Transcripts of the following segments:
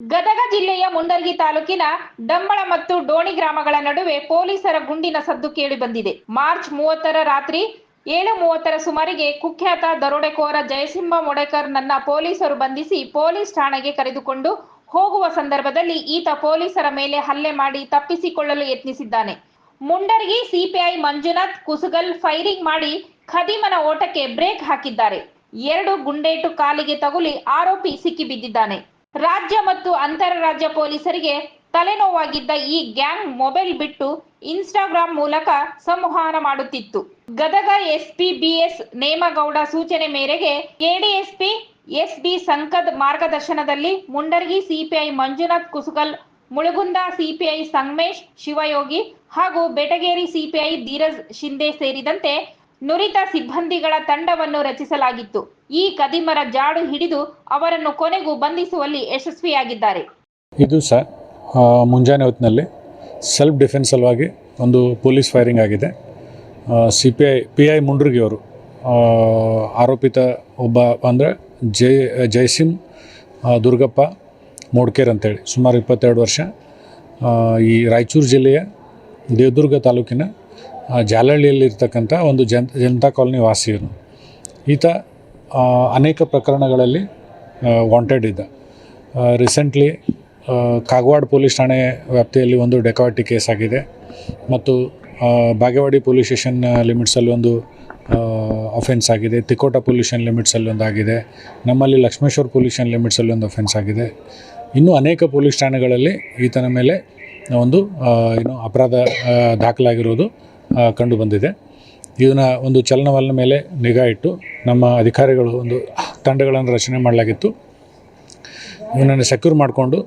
ಗದಗ ಜಿಲ್ಲೆಯ ಮುಂಡರ್ಗಿ ತಾಲೂಕಿನ ಡಂಬಳ ಮತ್ತು ಡೋಣಿ ಗ್ರಾಮಗಳ ನಡುವೆ ಪೊಲೀಸರ ಗುಂಡಿನ ಸದ್ದು ಕೇಳಿಬಂದಿದೆ ಮಾರ್ಚ್ ಮೂವತ್ತರ ರಾತ್ರಿ ಏಳು ಮೂವತ್ತರ ಸುಮಾರಿಗೆ ಕುಖ್ಯಾತ ದರೋಡೆಕೋರ ಜಯಸಿಂಹ ಮೊಡೇಕರ್ ನನ್ನ ಪೊಲೀಸರು ಬಂಧಿಸಿ ಪೊಲೀಸ್ ಠಾಣೆಗೆ ಕರೆದುಕೊಂಡು ಹೋಗುವ ಸಂದರ್ಭದಲ್ಲಿ ಈತ ಪೊಲೀಸರ ಮೇಲೆ ಹಲ್ಲೆ ಮಾಡಿ ತಪ್ಪಿಸಿಕೊಳ್ಳಲು ಯತ್ನಿಸಿದ್ದಾನೆ. ಮುಂಡರ್ಗಿ ಸಿಪಿಐ ಮಂಜುನಾಥ್ ಕುಸುಗಲ್ ಫೈರಿಂಗ್ ಮಾಡಿ ಖದೀಮನ ಓಟಕ್ಕೆ ಬ್ರೇಕ್ ಹಾಕಿದ್ದಾರೆ. ಎರಡು ಗುಂಡೇಟು ಕಾಲಿಗೆ ತಗುಲಿ ಆರೋಪಿ ಸಿಕ್ಕಿಬಿದ್ದಿದ್ದಾನೆ. ರಾಜ್ಯ ಮತ್ತು ಅಂತರರಾಜ್ಯ ಪೊಲೀಸರಿಗೆ ತಲೆನೋವಾಗಿದ್ದ ಈ ಗ್ಯಾಂಗ್ ಮೊಬೈಲ್ ಬಿಟ್ಟು ಇನ್ಸ್ಟಾಗ್ರಾಂ ಮೂಲಕ ಸಂವಹನ ಮಾಡುತ್ತಿತ್ತು. ಗದಗ ಎಸ್ಪಿ ಬಿಎಸ್ ನೇಮಗೌಡ ಸೂಚನೆ ಮೇರೆಗೆ ಕೆಡಿಎಸ್ಪಿ ಎಸ್ ಬಿ ಸಂಕದ್ ಮಾರ್ಗದರ್ಶನದಲ್ಲಿ ಮುಂಡರ್ಗಿ ಸಿಪಿಐ ಮಂಜುನಾಥ್ ಕುಸುಗಲ್, ಮುಳುಗುಂದ ಸಿಪಿಐ ಸಂಗಮೇಶ್ ಶಿವಯೋಗಿ ಹಾಗೂ ಬೆಟಗೇರಿ ಸಿಪಿಐ ಧೀರಜ್ ಶಿಂದೆ ಸೇರಿದಂತೆ ನುರಿತ ಸಿಬ್ಬಂದಿಗಳ ತಂಡವನ್ನು ರಚಿಸಲಾಗಿತ್ತು. ಈ ಕದಿಮರ ಜಾಡು ಹಿಡಿದು ಅವರನ್ನು ಕೊನೆಗೂ ಬಂಧಿಸುವಲ್ಲಿ ಯಶಸ್ವಿಯಾಗಿದ್ದಾರೆ. ಇದು ಸಹ ಮುಂಜಾನೆ ಹೊತ್ತಿನಲ್ಲಿ ಸೆಲ್ಫ್ ಡಿಫೆನ್ಸ್ ಸಲುವಾಗಿ ಒಂದು ಪೊಲೀಸ್ ಫೈರಿಂಗ್ ಆಗಿದೆ. C P I P I ಮುಂಡ್ರಿಗೆ ಅವರು ಆರೋಪಿತ ಒಬ್ಬ ಅಂದರೆ ಜೈ ಆ, ದುರ್ಗಪ್ಪ ಮೋಡ್ಕೇರ್ ಅಂತೇಳಿ ಸುಮಾರು ಇಪ್ಪತ್ತೆರಡು ವರ್ಷ ಈ ರಾಯಚೂರು ಜಿಲ್ಲೆಯ ದೇವದುರ್ಗ ತಾಲೂಕಿನ ಜಾಲಹಳ್ಳಿಯಲ್ಲಿರ್ತಕ್ಕಂಥ ಒಂದು ಜನ್, ಜನತಾ ಕಾಲೋನಿ ವಾಸಿಯನು ಈತ ಅನೇಕ ಪ್ರಕರಣಗಳಲ್ಲಿ ವಾಂಟೆಡ್ ಇದ್ದ. ರೀಸೆಂಟ್ಲಿ ಕಾಗವಾಡ ಪೊಲೀಸ್ ಠಾಣೆ ವ್ಯಾಪ್ತಿಯಲ್ಲಿ ಒಂದು ಡೆಕಾಟಿ ಕೇಸ್ ಆಗಿದೆ ಮತ್ತು ಬಾಗೇವಾಡಿ ಪೊಲೀಸ್ ಸ್ಟೇಷನ್ ಲಿಮಿಟ್ಸಲ್ಲಿ ಒಂದು ಅಫೆನ್ಸ್ ಆಗಿದೆ. ತಿಕೋಟ ಪೊಲ್ಯೂಷನ್ ಲಿಮಿಟ್ಸಲ್ಲಿ ಒಂದು ಆಗಿದೆ ನಮ್ಮಲ್ಲಿ ಲಕ್ಷ್ಮೇಶ್ವರ ಪೊಲ್ಯೂಷನ್ ಲಿಮಿಟ್ಸಲ್ಲಿ ಒಂದು ಅಫೆನ್ಸ್ ಆಗಿದೆ. ಇನ್ನೂ ಅನೇಕ ಪೊಲೀಸ್ ಠಾಣೆಗಳಲ್ಲಿ ಈತನ ಮೇಲೆ ಒಂದು ಏನು ಅಪರಾಧ ದಾಖಲಾಗಿರೋದು ಕಂಡು ಬಂದಿದೆ. ಇದನ್ನು ಒಂದು ಚಲನವಲನ ಮೇಲೆ ನಿಗಾ ಇಟ್ಟು ನಮ್ಮ ಅಧಿಕಾರಿಗಳು ಒಂದು ತಂಡಗಳನ್ನು ರಚನೆ ಮಾಡಲಾಗಿತ್ತು. ಇವನನ್ನು ಸೆಕ್ಯೂರ್ ಮಾಡಿಕೊಂಡು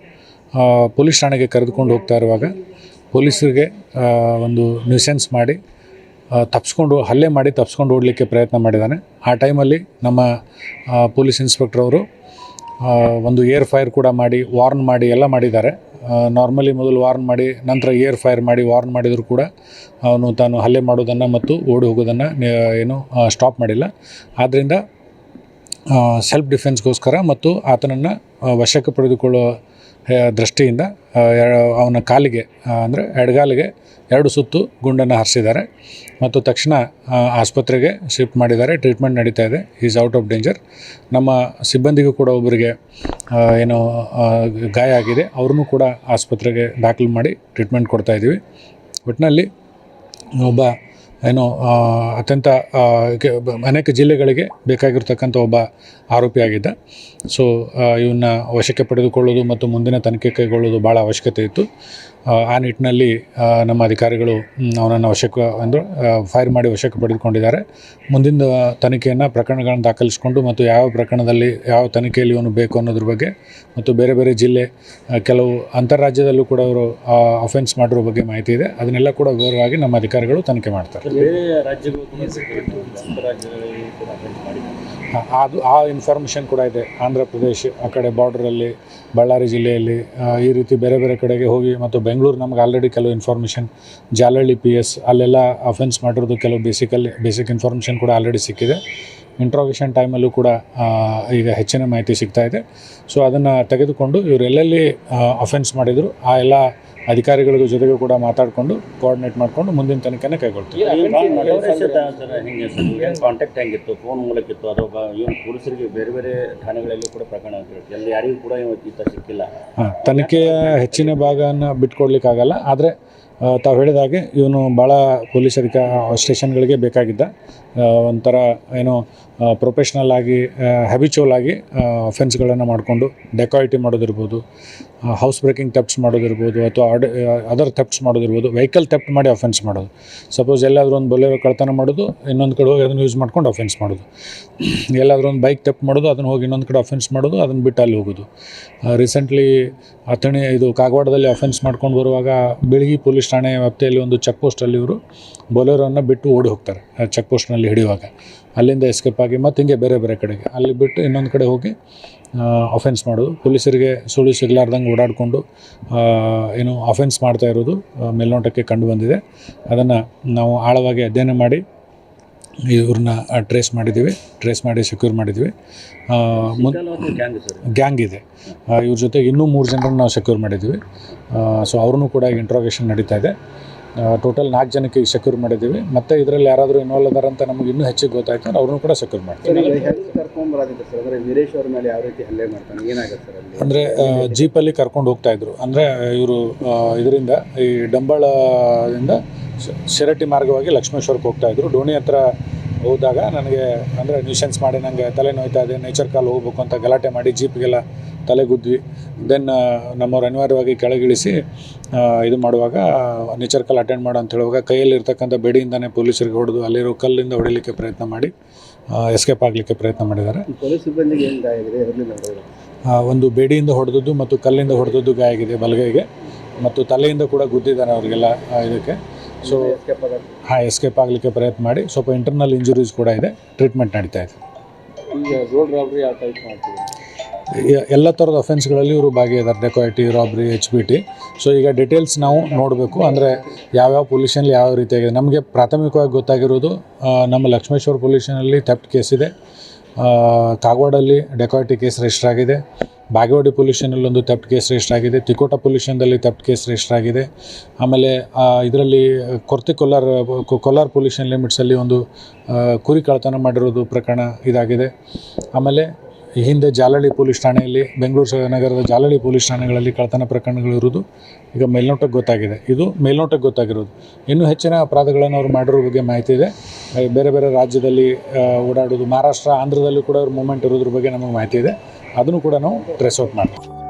ಪೊಲೀಸ್ ಠಾಣೆಗೆ ಕರೆದುಕೊಂಡು ಹೋಗ್ತಾ ಇರುವಾಗ ಪೊಲೀಸರಿಗೆ ಒಂದು ನ್ಯೂಸೆನ್ಸ್ ಮಾಡಿ ತಪ್ಪಿಸ್ಕೊಂಡು ಹಲ್ಲೆ ಮಾಡಿ ತಪ್ಪಿಸ್ಕೊಂಡು ಓಡಲಿಕ್ಕೆ ಪ್ರಯತ್ನ ಮಾಡಿದ್ದಾನೆ. ಆ ಟೈಮಲ್ಲಿ ನಮ್ಮ ಪೊಲೀಸ್ ಇನ್ಸ್ಪೆಕ್ಟರ್ ಅವರು ಆ, ಒಂದು ಏರ್ ಫೈರ್ ಕೂಡ ಮಾಡಿ ವಾರ್ನ್ ಮಾಡಿ ಎಲ್ಲ ಮಾಡಿದ್ದಾರೆ. ನಾರ್ಮಲಿ ಮೊದಲು ವಾರ್ನ್ ಮಾಡಿ ನಂತರ ಏರ್ ಫೈರ್ ಮಾಡಿ ವಾರ್ನ್ ಮಾಡಿದರೂ ಕೂಡ ಅವನು ತಾನು ಹಲ್ಲೆ ಮಾಡೋದನ್ನು ಮತ್ತು ಓಡಿ ಹೋಗೋದನ್ನು ಏನು ಸ್ಟಾಪ್ ಮಾಡಿಲ್ಲ. ಆದ್ದರಿಂದ ಸೆಲ್ಫ್ ಡಿಫೆನ್ಸ್ಗೋಸ್ಕರ ಮತ್ತು ಆತನನ್ನು ವಶಕ್ಕೆ ಪಡೆದುಕೊಳ್ಳುವ ಆ, ದೃಷ್ಟಿಯಿಂದ ಅವನ ಕಾಲಿಗೆ ಅಂದರೆ ಎಡಗಾಲಿಗೆ ಎರಡು ಸುತ್ತು ಗುಂಡನ್ನು ಹಾರಿಸಿದ್ದಾರೆ. ಮತ್ತು ತಕ್ಷಣ ಆಸ್ಪತ್ರೆಗೆ ಶಿಫ್ಟ್ ಮಾಡಿದ್ದಾರೆ. ಟ್ರೀಟ್ಮೆಂಟ್ ನಡೀತಾ ಇದೆ. ಈಸ್ ಔಟ್ ಆಫ್ ಡೇಂಜರ್ ನಮ್ಮ ಸಿಬ್ಬಂದಿಗೂ ಕೂಡ ಒಬ್ಬರಿಗೆ ಏನು ಏನೋ ಗಾಯ ಆಗಿದೆ. ಅವ್ರನ್ನೂ ಕೂಡ ಆಸ್ಪತ್ರೆಗೆ ದಾಖಲು ಮಾಡಿ ಟ್ರೀಟ್ಮೆಂಟ್ ಕೊಡ್ತಾ ಇದ್ದೀವಿ. ಒಟ್ಟಿನಲ್ಲಿ ಒಬ್ಬ ಏನು ಅತ್ಯಂತ ಅನೇಕ ಜಿಲ್ಲೆಗಳಿಗೆ ಬೇಕಾಗಿರ್ತಕ್ಕಂಥ ಒಬ್ಬ ಆರೋಪಿಯಾಗಿದ್ದ ಸೊ ಇವನ್ನ ವಶಕ್ಕೆ ಪಡೆದುಕೊಳ್ಳೋದು ಮತ್ತು ಮುಂದಿನ ತನಿಖೆ ಕೈಗೊಳ್ಳೋದು ಭಾಳ ಅವಶ್ಯಕತೆ ಇತ್ತು. ಆ, ನಿಟ್ಟಿನಲ್ಲಿ ನಮ್ಮ ಅಧಿಕಾರಿಗಳು ಅವನನ್ನು ವಶಕ್ಕೆ ಅಂದರೆ ಫೈರ್ ಮಾಡಿ ವಶಕ್ಕೆ ಪಡೆದುಕೊಂಡಿದ್ದಾರೆ. ಮುಂದಿನ ತನಿಖೆಯನ್ನು ಪ್ರಕರಣಗಳನ್ನು ದಾಖಲಿಸಿಕೊಂಡು ಮತ್ತು ಯಾವ ಪ್ರಕರಣದಲ್ಲಿ ಯಾವ ತನಿಖೆಯಲ್ಲಿ ಇವನು ಬೇಕು ಅನ್ನೋದ್ರ ಬಗ್ಗೆ ಮತ್ತು ಬೇರೆ ಬೇರೆ ಜಿಲ್ಲೆ ಕೆಲವು ಅಂತಾರಾಜ್ಯದಲ್ಲೂ ಕೂಡ ಅವರು ಅಫೆನ್ಸ್ ಮಾಡಿರೋ ಬಗ್ಗೆ ಮಾಹಿತಿ ಇದೆ. ಅದನ್ನೆಲ್ಲ ಕೂಡ ವಿವರವಾಗಿ ನಮ್ಮ ಅಧಿಕಾರಿಗಳು ತನಿಖೆ ಮಾಡ್ತಾರೆ. ರಾಜ್ಯಗಳು ಅದು ಆ ಇನ್ಫಾರ್ಮೇಷನ್ ಕೂಡ ಇದೆ. ಆಂಧ್ರ ಪ್ರದೇಶ ಆ ಕಡೆ ಬಾರ್ಡ್ರಲ್ಲಿ ಬಳ್ಳಾರಿ ಜಿಲ್ಲೆಯಲ್ಲಿ ಈ ರೀತಿ ಬೇರೆ ಬೇರೆ ಕಡೆಗೆ ಹೋಗಿ ಮತ್ತು ಬೆಂಗಳೂರು ನಮ್ಗೆ ಆಲ್ರೆಡಿ ಕೆಲವು ಇನ್ಫಾರ್ಮೇಷನ್ ಜಾಲಹಳ್ಳಿ ಪಿ ಎಸ್ ಅಲ್ಲೆಲ್ಲ ಅಫೆನ್ಸ್ ಮಾಡಿರೋದು ಕೆಲವು ಬೇಸಿಕಲ್ಲಿ ಬೇಸಿಕ್ ಇನ್ಫಾರ್ಮೇಷನ್ ಕೂಡ ಆಲ್ರೆಡಿ ಸಿಕ್ಕಿದೆ. ಇಂಟ್ರೋಗೇಷನ್ ಟೈಮಲ್ಲೂ ಕೂಡ ಈಗ ಹೆಚ್ಚಿನ ಮಾಹಿತಿ ಸಿಗ್ತಾ ಇದೆ. ಸೊ ಅದನ್ನು ತೆಗೆದುಕೊಂಡು ಇವರೆಲ್ಲೆಲ್ಲಿ ಅಫೆನ್ಸ್ ಮಾಡಿದರು, ಆ ಎಲ್ಲ ಅಧಿಕಾರಿಗಳ ಜೊತೆಗೂ ಕೂಡ ಮಾತಾಡಿಕೊಂಡು ಕೋಆರ್ಡಿನೇಟ್ ಮಾಡಿಕೊಂಡು ಮುಂದಿನ ತನಿಖೆನ ಕೈಗೊಳ್ತೀವಿ. ಹೆಂಗೆ ಸರ್ ಹೆಂಗೆ ಕಾಂಟ್ಯಾಕ್ಟ್ ಹೆಂಗಿತ್ತು? ಫೋನ್ ಮೂಲಕ ಇತ್ತು ಅಥವಾ ಏನು ಪೊಲೀಸರಿಗೆ ಬೇರೆ ಬೇರೆ ಠಾಣೆಗಳಲ್ಲಿ ಕೂಡ ಪ್ರಕರಣ ಆಗಿರುತ್ತೆ ಎಲ್ಲಿ ಯಾರಿಗೂ ಕೂಡ ಈತ ಸಿಕ್ಕಿಲ್ಲ. ಹಾಂ ತನಿಖೆಯ ಹೆಚ್ಚಿನ ಭಾಗನ ಬಿಟ್ಕೊಡ್ಲಿಕ್ಕಾಗಲ್ಲ ಆದರೆ ತಾವು ಹೇಳಿದ ಹಾಗೆ ಇವನು ಭಾಳ ಪೊಲೀಸ್ ಅಧಿಕ ಸ್ಟೇಷನ್ಗಳಿಗೆ ಬೇಕಾಗಿದ್ದ. ಒಂಥರ ಏನೋ ಪ್ರೊಫೆಷ್ನಲ್ ಆಗಿ ಹ್ಯಾಬಿಚುವಲ್ ಆಗಿ ಫೆನ್ಸ್ಗಳನ್ನು ಮಾಡಿಕೊಂಡು ಡೆಕಾಯಿಟಿ ಮಾಡೋದಿರ್ಬೋದು ಹೌಸ್ ಬ್ರೇಕಿಂಗ್ ಟೆಪ್ಸ್ ಮಾಡೋದಿರ್ಬೋದು ಅಥವಾ ಅಡ್ ಅದರ್ ಥೆಪ್ಟ್ಸ್ ಮಾಡೋದಿರ್ಬೋದು ವೆಹಿಕಲ್ ಥೆಪ್ಟ್ ಮಾಡಿ ಅಫೆನ್ಸ್ ಮಾಡೋದು. ಸಪೋಸ್ ಎಲ್ಲಾದರೂ ಒಂದು ಬೊಲೆರೋ ಕಳ್ತನ ಮಾಡೋದು, ಇನ್ನೊಂದು ಕಡೆ ಹೋಗಿ ಅದನ್ನು ಯೂಸ್ ಮಾಡ್ಕೊಂಡು ಅಫೆನ್ಸ್ ಮಾಡೋದು. ಎಲ್ಲಾದರೂ ಒಂದು ಬೈಕ್ ಟೆಪ್ ಮಾಡೋದು, ಅದನ್ನು ಹೋಗಿ ಇನ್ನೊಂದು ಕಡೆ ಅಫೆನ್ಸ್ ಮಾಡೋದು, ಅದನ್ನು ಬಿಟ್ಟು ಅಲ್ಲಿ ಹೋಗೋದು. ರೀಸೆಂಟ್ಲಿ ಅಥಣಿ, ಇದು ಕಾಗವಾಡದಲ್ಲಿ ಅಫೆನ್ಸ್ ಮಾಡ್ಕೊಂಡು ಬರುವಾಗ ಬೆಳಗಿ ಪೊಲೀಸ್ ಠಾಣೆ ವ್ಯಾಪ್ತಿಯಲ್ಲಿ ಒಂದು ಚೆಕ್ ಪೋಸ್ಟಲ್ಲಿ ಇವರು ಬೊಲೆರೋನ ಬಿಟ್ಟು ಓಡಿ ಹೋಗ್ತಾರೆ ಚೆಕ್ ಪೋಸ್ಟ್ನಲ್ಲಿ ಹಿಡಿಯುವಾಗ. ಅಲ್ಲಿಂದ ಎಸ್ಕೇಪ್ ಆಗಿ ಮತ್ತು ಹಿಂಗೆ ಬೇರೆ ಬೇರೆ ಕಡೆಗೆ. ಅಲ್ಲಿ ಬಿಟ್ಟು ಇನ್ನೊಂದು ಕಡೆ ಹೋಗಿ ಅಫೆನ್ಸ್ ಮಾಡೋದು. ಪೊಲೀಸರಿಗೆ ಸುಳಿ ಸಿಗಲಾರ್ದಂಗೆ ಓಡಾಡಿಕೊಂಡು ಏನು ಅಫೆನ್ಸ್ ಮಾಡ್ತಾ ಇರೋದು ಮೇಲ್ನೋಟಕ್ಕೆ ಕಂಡು ಬಂದಿದೆ. ಅದನ್ನು ನಾವು ಆಳವಾಗಿ ಅಧ್ಯಯನ ಮಾಡಿ ಇವ್ರನ್ನ ಟ್ರೇಸ್ ಮಾಡಿದ್ದೀವಿ. ಟ್ರೇಸ್ ಮಾಡಿ ಸೆಕ್ಯೂರ್ ಮಾಡಿದ್ದೀವಿ. ಗ್ಯಾಂಗ್ ಇದೆ. ಇವ್ರ ಜೊತೆಗೆ ಇನ್ನೂ ಮೂರು ಜನರನ್ನು ನಾವು ಸೆಕ್ಯೂರ್ ಮಾಡಿದ್ದೀವಿ ಸೊ ಅವ್ರನ್ನೂ ಕೂಡ ಇಂಟ್ರೋಗೇಷನ್ ನಡೀತಾ ಇದೆ. ಟೋಟಲ್ ನಾಲ್ಕು ಜನಕ್ಕೆ ಈಗ ಸೆಕ್ಯೂರ್ ಮಾಡಿದ್ದೀವಿ. ಮತ್ತು ಇದರಲ್ಲಿ ಯಾರಾದರೂ ಇನ್ವಾಲ್ವ್ ಅದಾರ ಅಂತ ನಮಗೆ ಇನ್ನೂ ಹೆಚ್ಚಿಗೆ ಗೊತ್ತಾಯ್ತು. ಅವ್ರನ್ನೂ ಕೂಡ ಸೆಕ್ಯೂರ್ ಮಾಡ್ತೀವಿ. ಅಂದ್ರೆ ಜೀಪಲ್ಲಿ ಕರ್ಕೊಂಡು ಹೋಗ್ತಾ ಇದ್ರು. ಅಂದರೆ ಇವರು ಇದರಿಂದ ಈ ಡಂಬಳದಿಂದ ಶಿರಟ್ಟಿ ಮಾರ್ಗವಾಗಿ ಲಕ್ಷ್ಮೇಶ್ವರಕ್ಕೆ ಹೋಗ್ತಾ ಇದ್ರು. ಡೋಣಿ ಹತ್ರ ಹೋದಾಗ ನನಗೆ ಅಂದರೆ ನ್ಯೂಷನ್ಸ್ ಮಾಡಿ ನನಗೆ ತಲೆ ನೋಯ್ತಾ ಇದೆ ನೇಚರ್ ಕಾಲ್ ಹೋಗ್ಬೇಕು ಅಂತ ಗಲಾಟೆ ಮಾಡಿ ಜೀಪ್ಗೆಲ್ಲ ತಲೆ ಗುದ್ವಿ ದೆನ್ ನಮ್ಮವ್ರು ಅನಿವಾರ್ಯವಾಗಿ ಕೆಳಗಿಳಿಸಿ ಇದು ಮಾಡುವಾಗ ನೇಚರ್ ಕಾಲ್ ಅಟೆಂಡ್ ಮಾಡು ಅಂತ ಹೇಳುವಾಗ ಕೈಯಲ್ಲಿ ಇರ್ತಕ್ಕಂಥ ಬೆಡಿಯಿಂದನೇ ಪೊಲೀಸರಿಗೆ ಹೊಡೆದು ಅಲ್ಲಿರೋ ಕಲ್ಲಿಂದ ಹೊಡಿಲಿಕ್ಕೆ ಪ್ರಯತ್ನ ಮಾಡಿ ಎಸ್ಕೇಪ್ ಆಗಲಿಕ್ಕೆ ಪ್ರಯತ್ನ ಮಾಡಿದ್ದಾರೆ. ಒಂದು ಬೇಡಿಯಿಂದ ಹೊಡೆದದ್ದು ಮತ್ತು ಕಲ್ಲಿಂದ ಹೊಡೆದದ್ದು ಗಾಯ ಆಗಿದೆ ಬಲಗೈಗೆ. ಮತ್ತು ತಲೆಯಿಂದ ಕೂಡ ಗುದ್ದಿದ್ದಾರೆ ಅವರಿಗೆಲ್ಲ ಇದಕ್ಕೆ. ಸೊ ಹಾಂ ಎಸ್ಕೇಪ್ ಆಗಲಿಕ್ಕೆ ಪ್ರಯತ್ನ ಮಾಡಿ. ಸ್ವಲ್ಪ ಇಂಟರ್ನಲ್ ಇಂಜುರೀಸ್ ಕೂಡ ಇದೆ. ಟ್ರೀಟ್ಮೆಂಟ್ ನಡೀತಾ ಇದೆ. ಈಗ ರೋಡ್ ರಾಬ್ರಿ ಆ ಟೈಪ್ ಮಾಡ್ತೀವಿ ಎಲ್ಲ ಥರದ ಅಫೆನ್ಸ್ಗಳಲ್ಲಿ ಇವರು ಭಾಗಿಯಾದಾರೆ. Dacoity robbery H B T so ಈಗ ಡಿಟೇಲ್ಸ್ ನಾವು ನೋಡಬೇಕು. ಅಂದರೆ ಯಾವ್ಯಾವ ಪೊಲ್ಯೂಷನಲ್ಲಿ ಯಾವ ರೀತಿಯಾಗಿದೆ. ನಮಗೆ ಪ್ರಾಥಮಿಕವಾಗಿ ಗೊತ್ತಾಗಿರೋದು ನಮ್ಮ ಲಕ್ಷ್ಮೇಶ್ವರ ಪೊಲ್ಯೂಷನಲ್ಲಿ ಥೆಫ್ಟ್ ಕೇಸ್ ಇದೆ. ಕಾಗವಾಡಲ್ಲಿ ಡೆಕೋಯಿಟಿ ಕೇಸ್ ರಿಜಿಸ್ಟರ್ ಆಗಿದೆ. ಬಾಗೇವಾಡಿ ಪೊಲ್ಯೂಷನಲ್ಲಿ ಒಂದು ಥೆಫ್ಟ್ ಕೇಸ್ ರಿಜಿಸ್ಟರ್ ಆಗಿದೆ. ತಿಕೋಟ ಪೊಲ್ಯೂಷನ್ದಲ್ಲಿ ಥೆಫ್ಟ್ ಕೇಸ್ ರಿಜಿಸ್ಟರ್ ಆಗಿದೆ. ಆಮೇಲೆ ಇದರಲ್ಲಿ ಕೊರ್ತಿ ಕೊಲ್ಲಾರ್ ಕೊಲ್ಲಾರ್ ಪೊಲ್ಯೂಷನ್ ಲಿಮಿಟ್ಸಲ್ಲಿ ಒಂದು ಕುರಿ ಕಳ್ಳತನ ಮಾಡಿರೋದು ಪ್ರಕರಣ ಇದಾಗಿದೆ. ಆಮೇಲೆ ಈ ಹಿಂದೆ ಜಾಲಹಳ್ಳಿ ಪೊಲೀಸ್ ಠಾಣೆಯಲ್ಲಿ, ಬೆಂಗಳೂರು ನಗರದ ಜಾಲಹಳ್ಳಿ ಪೊಲೀಸ್ ಠಾಣೆಗಳಲ್ಲಿ ಕಳ್ಳತನ ಪ್ರಕರಣಗಳು ಇರುವುದು ಈಗ ಮೇಲ್ನೋಟಕ್ಕೆ ಗೊತ್ತಾಗಿದೆ. ಇದು ಮೇಲ್ನೋಟಕ್ಕೆ ಗೊತ್ತಾಗಿರೋದು. ಇನ್ನೂ ಹೆಚ್ಚಿನ ಅಪರಾಧಗಳನ್ನು ಅವರು ಮಾಡಿರೋ ಬಗ್ಗೆ ಮಾಹಿತಿ ಇದೆ. ಬೇರೆ ಬೇರೆ ರಾಜ್ಯದಲ್ಲಿ ಓಡಾಡೋದು, ಮಹಾರಾಷ್ಟ್ರ, ಆಂಧ್ರದಲ್ಲೂ ಕೂಡ ಅವ್ರ ಮೂಮೆಂಟ್ ಇರೋದ್ರ ಬಗ್ಗೆ ನಮಗೆ ಮಾಹಿತಿ ಇದೆ. ಅದನ್ನು ಕೂಡ ನಾವು ಟ್ರೇಸ್ ಔಟ್ ಮಾಡ್ತೀವಿ.